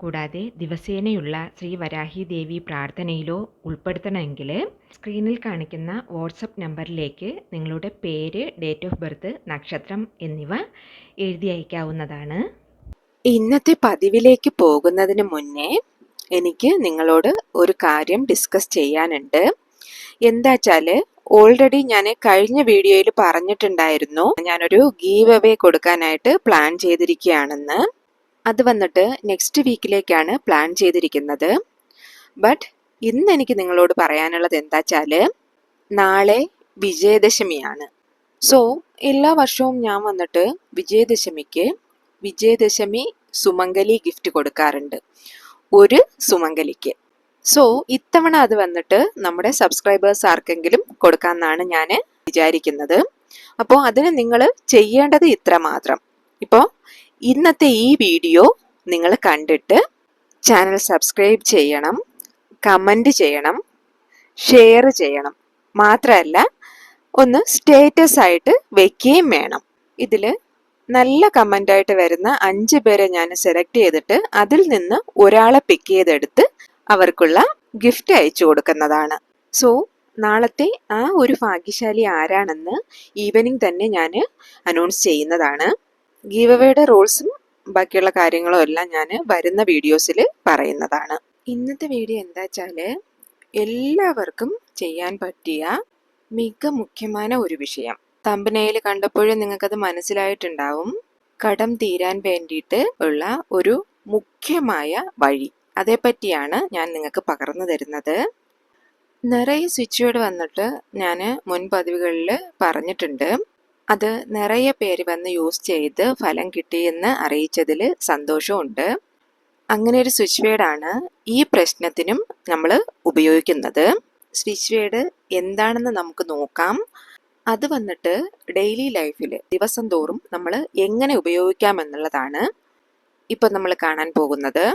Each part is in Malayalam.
കൂടാതെ ദിവസേനയുള്ള ശ്രീ വരാഹി ദേവി പ്രാർത്ഥനയിലോ ഉൾപ്പെടുത്തണമെങ്കിൽ സ്ക്രീനിൽ കാണിക്കുന്ന വാട്സപ്പ് നമ്പറിലേക്ക് നിങ്ങളുടെ പേര് ഡേറ്റ് ഓഫ് ബർത്ത് നക്ഷത്രം എന്നിവ എഴുതി അയക്കാവുന്നതാണ്. ഇന്നത്തെ പതിവിലേക്ക് പോകുന്നതിന് മുന്നേ എനിക്ക് നിങ്ങളോട് ഒരു കാര്യം ഡിസ്കസ് ചെയ്യാനുണ്ട്. എന്താച്ചാൽ ഓൾറെഡി ഞാൻ കഴിഞ്ഞ വീഡിയോയിൽ പറഞ്ഞിട്ടുണ്ടായിരുന്നു. ഞാനൊരു ഗീവ് അവേ കൊടുക്കാനായിട്ട് പ്ലാൻ ചെയ്തിരിക്കുകയാണെന്ന്. അത് വന്നിട്ട് നെക്സ്റ്റ് വീക്കിലേക്കാണ് പ്ലാൻ ചെയ്തിരിക്കുന്നത്. ബട്ട് ഇന്ന് എനിക്ക് നിങ്ങളോട് പറയാനുള്ളത് എന്താ വെച്ചാൽ നാളെ വിജയദശമിയാണ്. സോ എല്ലാ വർഷവും ഞാൻ വന്നിട്ട് വിജയദശമിക്ക് വിജയദശമി സുമംഗലി ഗിഫ്റ്റ് കൊടുക്കാറുണ്ട്. ഒരു സുമംഗലിക്ക്. സോ ഇത്തവണ അത് വന്നിട്ട് നമ്മുടെ സബ്സ്ക്രൈബേഴ്സ് ആർക്കെങ്കിലും കൊടുക്കാമെന്നാണ് ഞാൻ വിചാരിക്കുന്നത്. അപ്പോൾ അതിന് നിങ്ങൾ ചെയ്യേണ്ടത് ഇത്ര മാത്രം ഇപ്പോൾ ഇന്നത്തെ ഈ വീഡിയോ നിങ്ങൾ കണ്ടിട്ട് ചാനൽ സബ്സ്ക്രൈബ് ചെയ്യണം കമന്റ് ചെയ്യണം ഷെയർ ചെയ്യണം. മാത്രമല്ല ഒന്ന് സ്റ്റേറ്റസ് ആയിട്ട് വെക്കുകയും വേണം. ഇതിൽ നല്ല കമന്റായിട്ട് വരുന്ന അഞ്ച് പേരെ ഞാൻ സെലക്ട് ചെയ്തിട്ട് അതിൽ നിന്ന് ഒരാളെ പിക്ക് ചെയ്തെടുത്ത് അവർക്കുള്ള ഗിഫ്റ്റ് അയച്ചു കൊടുക്കുന്നതാണ്. സോ നാളത്തെ ആ ഒരു ഭാഗ്യശാലി ആരാണെന്ന് ഈവനിങ് തന്നെ ഞാൻ അനൗൺസ് ചെയ്യുന്നതാണ്. ഗീവവയുടെ റൂൾസും ബാക്കിയുള്ള കാര്യങ്ങളും എല്ലാം ഞാൻ വരുന്ന വീഡിയോസിൽ പറയുന്നതാണ്. ഇന്നത്തെ വീഡിയോ എന്താ വെച്ചാൽ എല്ലാവർക്കും ചെയ്യാൻ പറ്റിയ മിക മുഖ്യമായ ഒരു വിഷയം. തമ്പനയിൽ കണ്ടപ്പോഴും നിങ്ങൾക്കത് മനസ്സിലായിട്ടുണ്ടാവും. കടം തീരാൻ വേണ്ടിയിട്ട് ഉള്ള ഒരു മുഖ്യമായ വഴി. അതേപ്പറ്റിയാണ് ഞാൻ നിങ്ങൾക്ക് പകർന്നു തരുന്നത്. നിറയെ സ്വിച്ച് വേർഡ് വന്നിട്ട് ഞാൻ മുൻ പതിവുകളിൽ പറഞ്ഞിട്ടുണ്ട്. അത് നിറയെ പേര് വന്ന് യൂസ് ചെയ്ത് ഫലം കിട്ടിയെന്ന് അറിയിച്ചതിൽ സന്തോഷമുണ്ട്. അങ്ങനെ ഒരു സ്വിച്ച് വേർഡാണ് ഈ പ്രശ്നത്തിനും നമ്മൾ ഉപയോഗിക്കുന്നത്. സ്വിച്ച് വേഡ് എന്താണെന്ന് നമുക്ക് നോക്കാം. അത് വന്നിട്ട് ഡെയിലി ലൈഫിൽ ദിവസം തോറും നമ്മൾ എങ്ങനെ ഉപയോഗിക്കാം എന്നുള്ളതാണ് ഇപ്പം നമ്മൾ കാണാൻ പോകുന്നത്.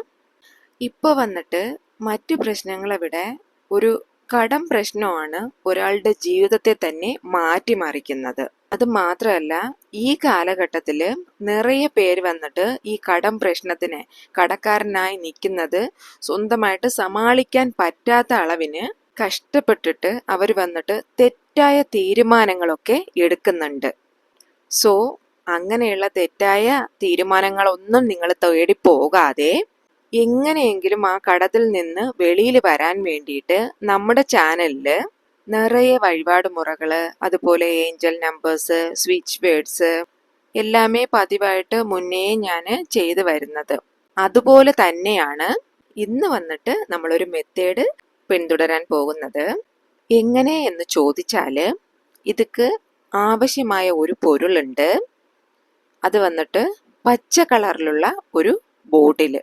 ഇപ്പോൾ വന്നിട്ട് മറ്റു പ്രശ്നങ്ങളെവിടെ ഒരു കടം പ്രശ്നമാണ് ഒരാളുടെ ജീവിതത്തെ തന്നെ മാറ്റിമറിക്കുന്നത്. അത് മാത്രമല്ല ഈ കാലഘട്ടത്തിൽ നിറയെ പേര് വന്നിട്ട് ഈ കടം പ്രശ്നത്തിന് കടക്കാരനായി നിൽക്കുന്നത് സ്വന്തമായിട്ട് സമാളിക്കാൻ പറ്റാത്ത അളവിന് കഷ്ടപ്പെട്ടിട്ട് അവർ വന്നിട്ട് തെറ്റായ തീരുമാനങ്ങളൊക്കെ എടുക്കുന്നുണ്ട്. സോ അങ്ങനെയുള്ള തെറ്റായ തീരുമാനങ്ങളൊന്നും നിങ്ങൾ തേടി പോകാതെ എങ്ങനെയെങ്കിലും ആ കടത്തിൽ നിന്ന് വെളിയിൽ വരാൻ വേണ്ടിയിട്ട് നമ്മുടെ ചാനലിൽ നിറയെ വഴിപാട് മുറകൾ അതുപോലെ ഏഞ്ചൽ നമ്പേഴ്സ് സ്വിച്ച് വേർഡ്സ് എല്ലാമേ പതിവായിട്ട് മുന്നേ ഞാൻ ചെയ്തു വരുന്നത്. അതുപോലെ തന്നെയാണ് ഇന്ന് വന്നിട്ട് നമ്മളൊരു മെത്തേഡ് പിന്തുടരാൻ പോകുന്നത്. എങ്ങനെ എന്ന് ചോദിച്ചാൽ ഇതുക്ക് ആവശ്യമായ ഒരു പൊരുളുണ്ട്. അത് വന്നിട്ട് പച്ച കളറിലുള്ള ഒരു ബോട്ടിൽ.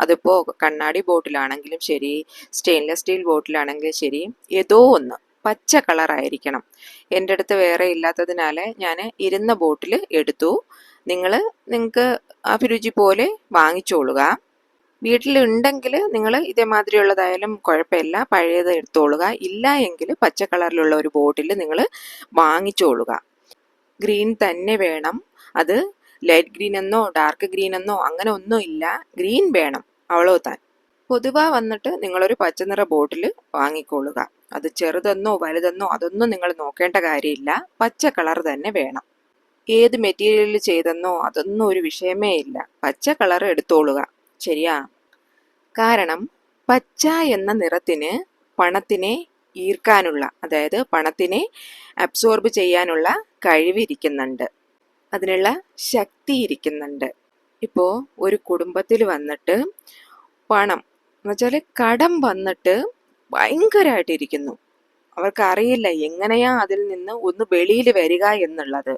അതിപ്പോൾ കണ്ണാടി ബോട്ടിലാണെങ്കിലും ശരി സ്റ്റെയിൻലെസ് സ്റ്റീൽ ബോട്ടിലാണെങ്കിലും ശരി ഏതോ ഒന്ന്. പച്ച കളറായിരിക്കണം. എന്റെ അടുത്ത് വേറെ ഇല്ലാത്തതിനാൽ ഞാൻ ഇരുന്ന ബോട്ടിൽ എടുത്തു. നിങ്ങൾ നിങ്ങൾക്ക് അഭിരുചി പോലെ വാങ്ങിച്ചോളുക. വീട്ടിലുണ്ടെങ്കിൽ നിങ്ങൾ ഇതേമാതിരിയുള്ളതായാലും കുഴപ്പമില്ല. പഴയത് എടുത്തോളുക. ഇല്ല എങ്കിൽ പച്ച കളറിലുള്ള ഒരു ബോട്ടിൽ നിങ്ങൾ വാങ്ങിച്ചോളുക. ഗ്രീൻ തന്നെ വേണം. അത് ലൈറ്റ് ഗ്രീൻ എന്നോ ഡാർക്ക് ഗ്രീൻ എന്നോ അങ്ങനെ ഒന്നും ഇല്ല. ഗ്രീൻ വേണം. അവളോ താൻ. പൊതുവാ വന്നിട്ട് നിങ്ങളൊരു പച്ചനിറ ബോട്ടിൽ വാങ്ങിക്കൊള്ളുക. അത് ചെറുതെന്നോ വലുതെന്നോ അതൊന്നും നിങ്ങൾ നോക്കേണ്ട കാര്യമില്ല. പച്ച കളർ തന്നെ വേണം. ഏത് മെറ്റീരിയലിൽ ചെയ്തെന്നോ അതൊന്നും ഒരു വിഷയമേ ഇല്ല. പച്ച കളർ എടുത്തോളുക. ശരിയാ? കാരണം പച്ച എന്ന നിറത്തിന് പണത്തിനെ ഈർക്കാനുള്ള അതായത് പണത്തിനെ അബ്സോർബ് ചെയ്യാനുള്ള കഴിവിരിക്കുന്നുണ്ട്. അതിനുള്ള ശക്തി ഇരിക്കുന്നുണ്ട്. ഇപ്പോൾ ഒരു കുടുംബത്തിൽ വന്നിട്ട് പണം എന്നുവെച്ചാൽ കടം വന്നിട്ട് ഭയങ്കരമായിട്ടിരിക്കുന്നു അവർക്കറിയില്ല എങ്ങനെയാ അതിൽ നിന്ന് ഒന്ന് വെളിയിൽ വരിക എന്നുള്ളത്.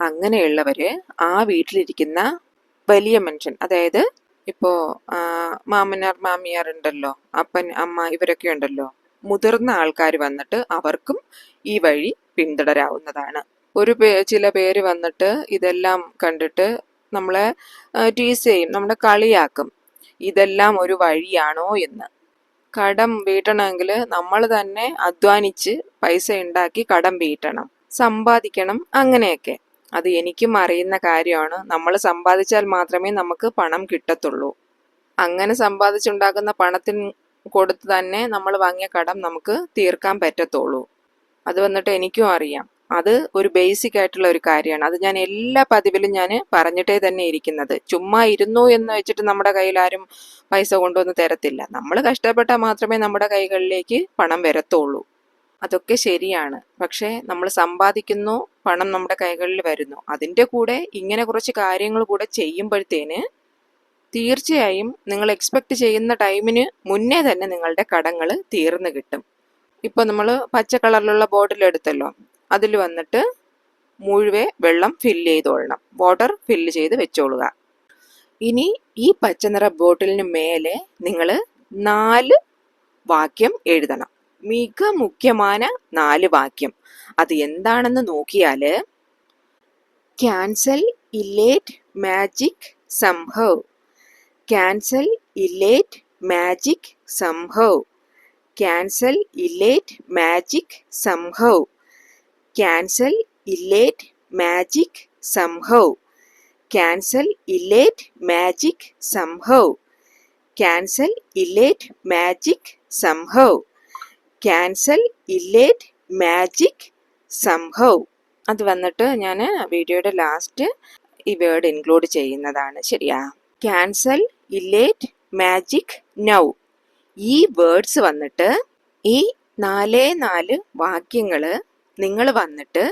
അങ്ങനെയുള്ളവര് ആ വീട്ടിലിരിക്കുന്ന വലിയ മനുഷ്യൻ അതായത് ഇപ്പോ മാമനാർ മാമിയാർ ഉണ്ടല്ലോ അപ്പൻ അമ്മ ഇവരൊക്കെ ഉണ്ടല്ലോ മുതിർന്ന ആൾക്കാർ വന്നിട്ട് അവർക്കും ഈ വഴി പിന്തുടരാവുന്നതാണ്. ഒരു പേ ചില പേര് വന്നിട്ട് ഇതെല്ലാം കണ്ടിട്ട് നമ്മളെ ടീസ് ചെയ്യും നമ്മളെ കളിയാക്കും. ഇതെല്ലാം ഒരു വഴിയാണോ എന്ന്. കടം വീട്ടണമെങ്കിൽ നമ്മൾ തന്നെ അധ്വാനിച്ച് പൈസ ഉണ്ടാക്കി കടം വീട്ടണം സമ്പാദിക്കണം അങ്ങനെയൊക്കെ. അത് എനിക്കും അറിയുന്ന കാര്യമാണ്. നമ്മൾ സമ്പാദിച്ചാൽ മാത്രമേ നമുക്ക് പണം കിട്ടത്തുള്ളൂ. അങ്ങനെ സമ്പാദിച്ചുണ്ടാക്കുന്ന പണത്തിന് കൊടുത്ത് തന്നെ നമ്മൾ വാങ്ങിയ കടം നമുക്ക് തീർക്കാൻ പറ്റത്തുള്ളൂ. അത് വന്നിട്ട് എനിക്കും അറിയാം. അത് ഒരു ബേസിക് ആയിട്ടുള്ള ഒരു കാര്യമാണ്. അത് ഞാൻ എല്ലാ പതിവിലും ഞാൻ പറഞ്ഞിട്ടേ തന്നെ ഇരിക്കുന്നത്. ചുമ്മാ ഇരുന്നു എന്ന് വെച്ചിട്ട് നമ്മുടെ കയ്യിൽ ആരും പൈസ കൊണ്ടുവന്ന് തരത്തില്ല. നമ്മൾ കഷ്ടപ്പെട്ടാൽ മാത്രമേ നമ്മുടെ കൈകളിലേക്ക് പണം വരത്തുള്ളൂ. അതൊക്കെ ശരിയാണ്. പക്ഷേ നമ്മൾ സമ്പാദിക്കുന്നു പണം നമ്മുടെ കൈകളിൽ വരുന്നു. അതിന്റെ കൂടെ ഇങ്ങനെ കുറച്ച് കാര്യങ്ങൾ കൂടെ ചെയ്യുമ്പോഴത്തേന് തീർച്ചയായും നിങ്ങൾ എക്സ്പെക്ട് ചെയ്യുന്ന ടൈമിന് മുന്നേ തന്നെ നിങ്ങളുടെ കടങ്ങൾ തീർന്നു കിട്ടും. ഇപ്പോൾ നമ്മൾ പച്ച കളറിലുള്ള ബോട്ടിൽ എടുത്തല്ലോ. അതിൽ വന്നിട്ട് മുഴുവെ വെള്ളം ഫില്ല് ചെയ്തോളണം. വാട്ടർ ഫില്ല് ചെയ്ത് വെച്ചോളുക. ഇനി ഈ പച്ചനിറ ബോട്ടിലിന് മേലെ നിങ്ങൾ നാല് വാക്യം എഴുതണം. മിക മുഖ്യമായ നാല് വാക്യം. അത് എന്താണെന്ന് നോക്കിയാൽ ക്യാൻസൽ ഇല്ലേറ്റ് മാജിക് സംഭവ് ക്യാൻസൽ ഇല്ലേറ്റ് മാജിക് സംഭവ് ക്യാൻസൽ ഇല്ലേറ്റ് മാജിക് സംഭവ് ക്യാൻസൽ ഇല്ലേറ്റ് മാജിക് സംഹൗ ക്യാൻസൽ ഇല്ലേറ്റ് മാജിക് സംഹൗ ക്യാൻസൽ ഇല്ലേറ്റ് മാജിക് സംഹൗ ക്യാൻസൽ ഇല്ലേറ്റ് മാജിക് സംഹൗ അത് വന്നിട്ട് ഞാൻ വീഡിയോയുടെ ലാസ്റ്റ് ഈ വേർഡ് ഇൻക്ലൂഡ് ചെയ്യുന്നതാണ്. ശരിയാ? ക്യാൻസൽ ഇല്ലേറ്റ് മാജിക് നൗ ഈ വേർഡ്സ് വന്നിട്ട് ഈ നാലേ നാല് വാക്യങ്ങൾ നിങ്ങൾ വന്നിട്ട്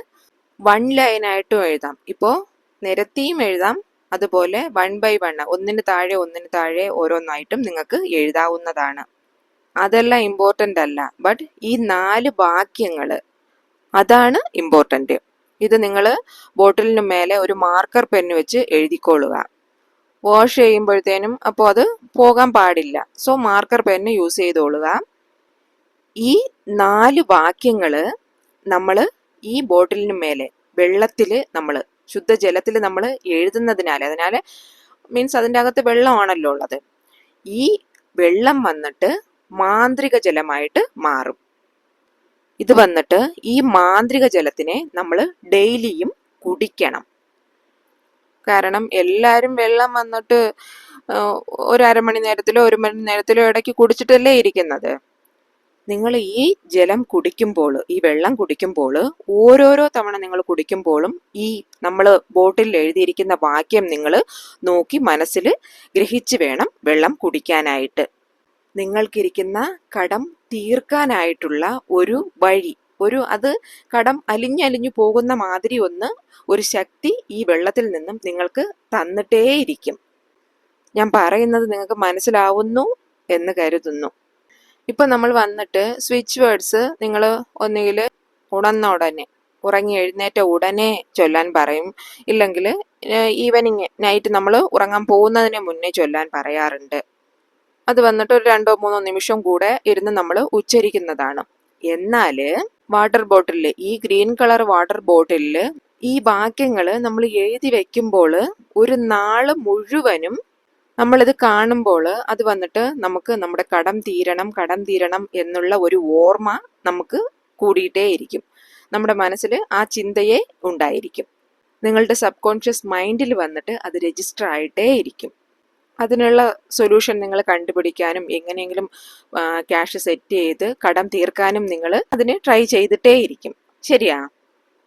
വൺ ലൈനായിട്ടും എഴുതാം. ഇപ്പോൾ നിരത്തിയും എഴുതാം. അതുപോലെ വൺ ബൈ വൺ ഒന്നിന് താഴെ ഒന്നിന് താഴെ ഓരോന്നായിട്ടും നിങ്ങൾക്ക് എഴുതാവുന്നതാണ്. അതെല്ലാം ഇമ്പോർട്ടന്റ് അല്ല. ബട്ട് ഈ നാല് വാക്യങ്ങൾ അതാണ് ഇമ്പോർട്ടന്റ് ഇത് നിങ്ങൾ ബോട്ടിലിന് മേലെ ഒരു മാർക്കർ പെന്ന് വെച്ച് എഴുതിക്കൊള്ളുക. വാഷ് ചെയ്യുമ്പോഴത്തേനും അപ്പോൾ അത് പോകാൻ പാടില്ല. സോ മാർക്കർ പെന്ന് യൂസ് ചെയ്തോളുക. ഈ നാല് വാക്യങ്ങൾ നമ്മൾ ഈ ബോട്ടിലിന് മേലെ വെള്ളത്തിൽ നമ്മൾ ശുദ്ധജലത്തിൽ നമ്മൾ എഴുതുന്നതിനാൽ അതിനാൽ മീൻസ് അതിന്റെ അകത്ത് വെള്ളമാണല്ലോ ഉള്ളത്. ഈ വെള്ളം വന്നിട്ട് മാന്ത്രിക ജലമായിട്ട് മാറും. ഇത് വന്നിട്ട് ഈ മാന്ത്രിക ജലത്തിനെ നമ്മൾ ഡെയിലിയും കുടിക്കണം. കാരണം എല്ലാവരും വെള്ളം വന്നിട്ട് ഒരു അരമണി നേരത്തിലോ ഒരു മണി നേരത്തിലോ ഇടയ്ക്ക് കുടിച്ചിട്ടല്ലേ ഇരിക്കുന്നത്. നിങ്ങൾ ഈ ജലം കുടിക്കുമ്പോൾ ഈ വെള്ളം കുടിക്കുമ്പോൾ ഓരോരോ തവണ നിങ്ങൾ കുടിക്കുമ്പോഴും ഈ നമ്മൾ ബോട്ടിൽ എഴുതിയിരിക്കുന്ന വാക്യം നിങ്ങൾ നോക്കി മനസ്സിൽ ഗ്രഹിച്ച് വേണം വെള്ളം കുടിക്കാനായിട്ട്. നിങ്ങൾക്കിരിക്കുന്ന കടം തീർക്കാനായിട്ടുള്ള ഒരു വഴി ഒരു അത് കടം അലിഞ്ഞലിഞ്ഞു പോകുന്ന മാതിരി ഒന്ന് ഒരു ശക്തി ഈ വെള്ളത്തിൽ നിന്നും നിങ്ങൾക്ക് തന്നിട്ടേയിരിക്കും. ഞാൻ പറയുന്നത് നിങ്ങൾക്ക് മനസ്സിലാവുന്നു എന്ന് കരുതുന്നു. ഇപ്പൊ നമ്മൾ വന്നിട്ട് സ്വിച്ച് വേർഡ്സ് നിങ്ങൾ ഒന്നുകിൽ ഉണർന്ന ഉടനെ ഉറങ്ങി എഴുന്നേറ്റ ഉടനെ ചൊല്ലാൻ പറയും. ഇല്ലെങ്കിൽ ഈവനിങ് നൈറ്റ് നമ്മൾ ഉറങ്ങാൻ പോകുന്നതിന് മുന്നേ ചൊല്ലാൻ പറയാറുണ്ട്. അത് വന്നിട്ട് ഒരു രണ്ടോ മൂന്നോ നിമിഷം കൂടെ ഇരുന്ന് നമ്മൾ ഉച്ചരിക്കുന്നതാണ്. എന്നാൽ വാട്ടർ ബോട്ടിലിൽ ഈ ഗ്രീൻ കളർ വാട്ടർ ബോട്ടിലിൽ ഈ വാക്യങ്ങൾ നമ്മൾ എഴുതി വെക്കുമ്പോൾ ഒരു നാൾ മുഴുവനും നമ്മളിത് കാണുമ്പോൾ അത് വന്നിട്ട് നമുക്ക് നമ്മുടെ കടം തീരണം കടം തീരണം എന്നുള്ള ഒരു ഓർമ്മ നമുക്ക് കൂടിയിട്ടേ ഇരിക്കും. നമ്മുടെ മനസ്സിൽ ആ ചിന്തയെ ഉണ്ടായിരിക്കും. നിങ്ങളുടെ സബ് കോൺഷ്യസ് മൈൻഡിൽ വന്നിട്ട് അത് രജിസ്റ്റർ ആയിട്ടേ ഇരിക്കും. അതിനുള്ള സൊല്യൂഷൻ നിങ്ങൾ കണ്ടുപിടിക്കാനും എങ്ങനെയെങ്കിലും ക്യാഷ് സെറ്റ് ചെയ്ത് കടം തീർക്കാനും നിങ്ങൾ അതിന് ട്രൈ ചെയ്തിട്ടേ ഇരിക്കും. ശരിയാ?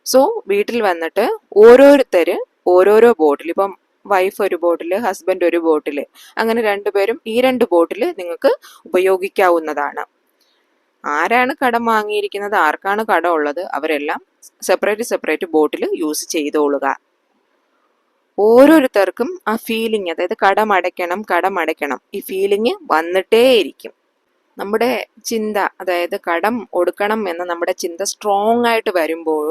സോ വീട്ടിൽ വന്നിട്ട് ഓരോരുത്തർ ഓരോരോ ബോട്ടിൽ ഇപ്പം വൈഫ് ഒരു ബോട്ടിൽ ഹസ്ബൻഡ് ഒരു ബോട്ടിൽ അങ്ങനെ രണ്ടുപേരും ഈ രണ്ട് ബോട്ടിൽ നിങ്ങൾക്ക് ഉപയോഗിക്കാവുന്നതാണ്. ആരാണ് കടം വാങ്ങിയിരിക്കുന്നത്? ആർക്കാണ് കടം ഉള്ളത്? അവരെല്ലാം സെപ്പറേറ്റ് സെപ്പറേറ്റ് ബോട്ടിൽ യൂസ് ചെയ്തോളുക. ഓരോരുത്തർക്കും ആ ഫീലിംഗ് അതായത് കടം അടയ്ക്കണം കടം അടയ്ക്കണം ഈ ഫീലിംഗ് വന്നിട്ടേയിരിക്കും. നമ്മുടെ ചിന്ത അതായത് കടം ഒടുക്കണം എന്ന നമ്മുടെ ചിന്ത സ്ട്രോങ് ആയിട്ട് വരുമ്പോൾ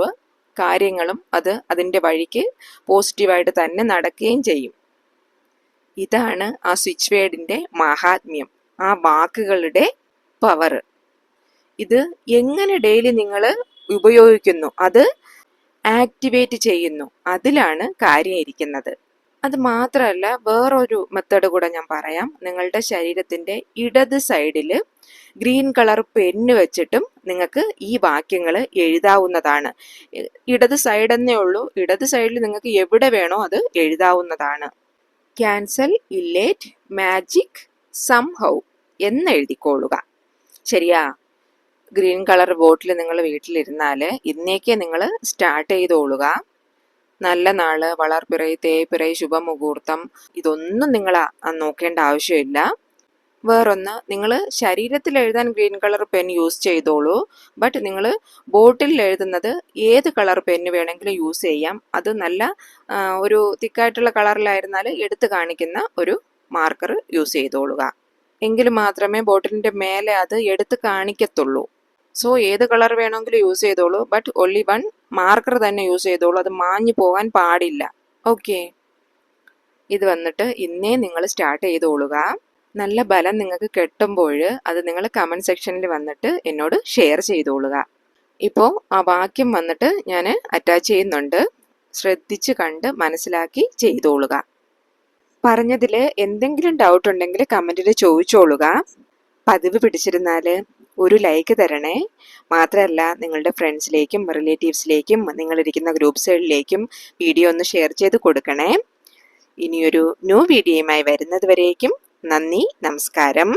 കാര്യങ്ങളും അത് അതിന്റെ വഴിക്ക് പോസിറ്റീവായിട്ട് തന്നെ നടക്കുകയും ചെയ്യും. ഇതാണ് ആ സ്വിച്ച് വേർഡിന്റെ മഹാത്മ്യം ആ വാക്കുകളുടെ പവർ ഇത് എങ്ങനെ ഡെയിലി നിങ്ങൾ ഉപയോഗിക്കുന്നു? അത് ആക്ടിവേറ്റ് ചെയ്യുന്നു. അതിലാണ് കാര്യം ഇരിക്കുന്നത്. അത് മാത്രമല്ല വേറൊരു മെത്തേഡ് കൂടെ ഞാൻ പറയാം. നിങ്ങളുടെ ശരീരത്തിന്റെ ഇടത് സൈഡിൽ ഗ്രീൻ കളർ പെന്ന് വെച്ചിട്ടും നിങ്ങൾക്ക് ഈ വാക്യങ്ങൾ എഴുതാവുന്നതാണ്. ഇടത് സൈഡ് എന്നേ ഉള്ളൂ. ഇടത് സൈഡിൽ നിങ്ങൾക്ക് എവിടെ വേണോ അത് എഴുതാവുന്നതാണ്. ക്യാൻസൽ ഇല്ലേറ്റ് മാജിക് സംഹൗ എന്ന് എഴുതിക്കോളുക ശരിയാ? ഗ്രീൻ കളർ ബോട്ടിൽ നിങ്ങൾ വീട്ടിലിരുന്നാൽ ഇന്നേക്ക് നിങ്ങൾ സ്റ്റാർട്ട് ചെയ്തോളുക. നല്ല നാൾ വളർപ്പിറൈ തേപ്പിറൈ ശുഭമുഹൂർത്തം. ഇതൊന്നും നിങ്ങൾ നോക്കേണ്ട ആവശ്യമില്ല. വേറൊന്ന് നിങ്ങൾ ശരീരത്തിൽ എഴുതാൻ ഗ്രീൻ കളർ പെൻ യൂസ് ചെയ്തോളൂ. ബട്ട് നിങ്ങൾ ബോട്ടിൽ എഴുതുന്നത് ഏത് കളർ പെന്ന് വേണമെങ്കിലും യൂസ് ചെയ്യാം. അത് നല്ല ഒരു തിക്കായിട്ടുള്ള കളറിലായിരുന്നാൽ എടുത്ത് കാണിക്കുന്ന ഒരു മാർക്കർ യൂസ് ചെയ്തോളുക. എങ്കിൽ മാത്രമേ ബോട്ടിലിന്റെ മേലെ അത് എടുത്ത് കാണിക്കത്തുള്ളൂ. സോ ഏത് കളർ വേണമെങ്കിലും യൂസ് ചെയ്തോളൂ. ബട്ട് ഒള്ളി വൺ മാർക്കർ തന്നെ യൂസ് ചെയ്തോളൂ. അത് മാഞ്ഞു പോകാൻ പാടില്ല. ഓക്കെ ഇത് വന്നിട്ട് ഇന്നേ നിങ്ങൾ സ്റ്റാർട്ട് ചെയ്തോളുക. നല്ല ബലം നിങ്ങൾക്ക് കിട്ടുമ്പോൾ അത് നിങ്ങൾ കമന്റ് സെക്ഷനിൽ വന്നിട്ട് എന്നോട് ഷെയർ ചെയ്തോളുക. ഇപ്പോൾ ആ വാക്യം വന്നിട്ട് ഞാൻ അറ്റാച്ച് ചെയ്യുന്നുണ്ട്. ശ്രദ്ധിച്ച് കണ്ട് മനസ്സിലാക്കി ചെയ്തോളുക. പറഞ്ഞതിൽ എന്തെങ്കിലും ഡൗട്ട് ഉണ്ടെങ്കിൽ കമന്റിൽ ചോദിച്ചോളുക. പതിവ് പിടിച്ചിരുന്നാൽ ഒരു ലൈക്ക് തരണേ. മാത്രമല്ല നിങ്ങളുടെ ഫ്രണ്ട്സിലേക്കും റിലേറ്റീവ്സിലേക്കും നിങ്ങളിരിക്കുന്ന ഗ്രൂപ്പ്സുകളിലേക്കും വീഡിയോ ഒന്ന് ഷെയർ ചെയ്ത് കൊടുക്കണേ. ഇനിയൊരു ന്യൂ വീഡിയോയുമായി വരുന്നത് വരേക്കും. നന്ദി നമസ്കാരം.